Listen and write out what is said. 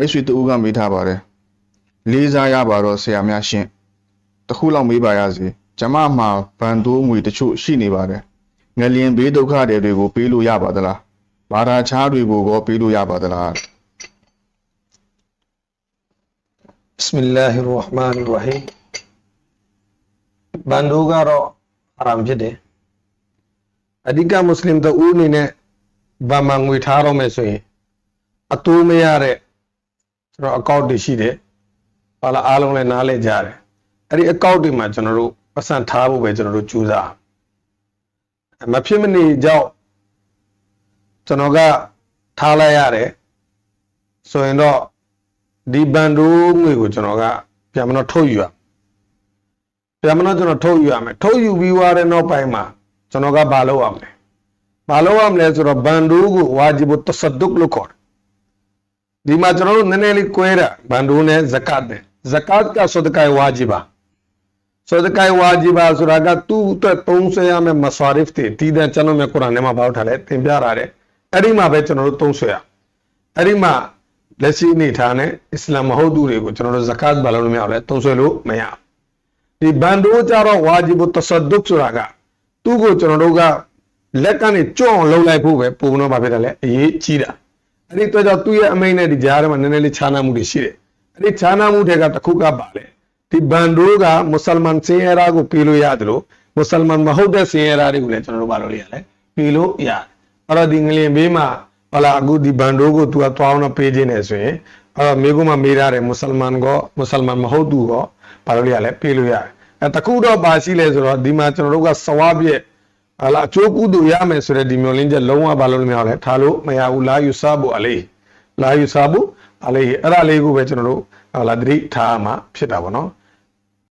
မိတ်ဆွေတူကမေးထားပါတယ်လေးစားရပါတော့ဆရာများရှင်တစ်ခုလောက်မေးပါရစေကျမမှာဗန်တိုးငွေတချို့ရှိနေပါတယ်ငလျင်ဘေးဒုက္ခတွေကိုပေးလို့ရပါသလားဘာသာခြားတွေကိုကောပေးလို့ရပါသလား بسم الله الرحمن الرحيم ဘန်ဒိုကတော့အရမ်ဖြစ်တယ်အဓိကမွတ်စလင်တို့ဦးအနေနဲ့ဗမာငွေထားတော့မယ်ဆိုရင်အတိုးမရတဲ့ ကျွန်တော်အကောင့်တွေရှိတယ်ဟာလာအားလုံးလည်းနားလဲကြတယ်အဲ့ဒီအကောင့်တွေမှာကျွန်တော်တို့ပတ်စံထားဖို့ပဲကျွန်တော်တို့ကြိုးစားမဖြစ်မနေကြောက်ကျွန်တော်ကထားလိုက်ရတယ်ဆိုရင်တော့ဒီဘန်ဒိုငွေကိုကျွန်တော်ကပြန်မတော့ထုတ်ယူရပြန်မတော့ကျွန်တော်ထုတ်ယူရမယ်ထုတ်ယူပြီးွားတဲ့နောက်ပိုင်းမှာကျွန်တော်ကဘာလုပ်ရမလဲဘာလုပ်ရမလဲဆိုတော့ဘန်ဒိုကိုဝါဂျီဘတ်တဆဒုတ်လို့ခေါ်တယ် ဒီမှာကျွန်တော်တို့နည်းနည်းလေးကွဲတာဘန်ဒိုနဲ့ဇကတ်နဲ့ဇကတ်ကဆဒကိုင်ဝါဂျီဘာဆဒကိုင်ဝါဂျီဘာဆိုတာကသူ့အတွက်သုံးဆွဲရမယ့်မဆွာရစ်တွေတည်တဲ့ကျွန်တော်မြတ်ကုရ်အာန်ထဲမှာဘာလို့ထားလဲသင်ပြထားတယ်အဲ့ဒီမှာပဲကျွန်တော်တို့သုံးဆွဲရအဲ့ဒီမှာလက်ရှိအနေထားနဲ့အစ္စလာမ်မဟုတ်သူတွေကိုကျွန်တော်တို့ဇကတ်ဘာလို့မရအောင်လဲသုံးဆွဲလို့မရဘူးဒီဘန်ဒိုကြတော့ဝါဂျီဘတ်တဆဒုတ်ဆိုတာကသူ့ကိုကျွန်တော်တို့ကလက်ကနေကြွအောင်လှုပ်လိုက်ဖို့ပဲပုံတော့ဘာဖြစ်တယ်လဲအရေးကြီးတာ အဲ့ဒီတော့ကြောင့်သူ့ရဲ့အမိန်နဲ့ဒီကြားထဲမှာနည်းနည်းလေးခြားနာမှုတွေရှိတယ်အဲ့ဒီခြားနာမှုတွေကတစ်ခုကပါလေဒီဘန်ဒိုကမွတ်စလမန်စင်ရရာကိုပေးလို့ရတယ်လို့မွတ်စလမန်မဟုတ်တဲ့စင်ရရာတွေကိုလည်းကျွန်တော်တို့ဘာလို့ရလဲပေးလို့ရတယ်အဲ့တော့ဒီငလင်ဘေးမှာဟလာအခုဒီဘန်ဒိုကိုသူကသွားအောင်တော့ပေးခြင်းနဲ့ဆိုရင်အဲ့တော့မိကုမမေးရတယ်မွတ်စလမန်ကောမွတ်စလမန်မဟုတ်သူကောဘာလို့ရလဲပေးလို့ရတယ်အဲတခုတော့ပါရှိလဲဆိုတော့ဒီမှာကျွန်တော်တို့ကစဝါပြည့် ဟလာအကျိုးကုသိုလ်ရမယ်ဆိုတဲ့ဒီမျောလင်းချက်လုံးဝဘာလို့မရလဲထားလို့မရဘူးလာယူဆဖို့အလေးလာယူဆဖို့အလေးအဲ့ဒါလေးကိုပဲကျွန်တော်တို့ဟလာသတိထားမှာဖြစ်တာပေါ့နော်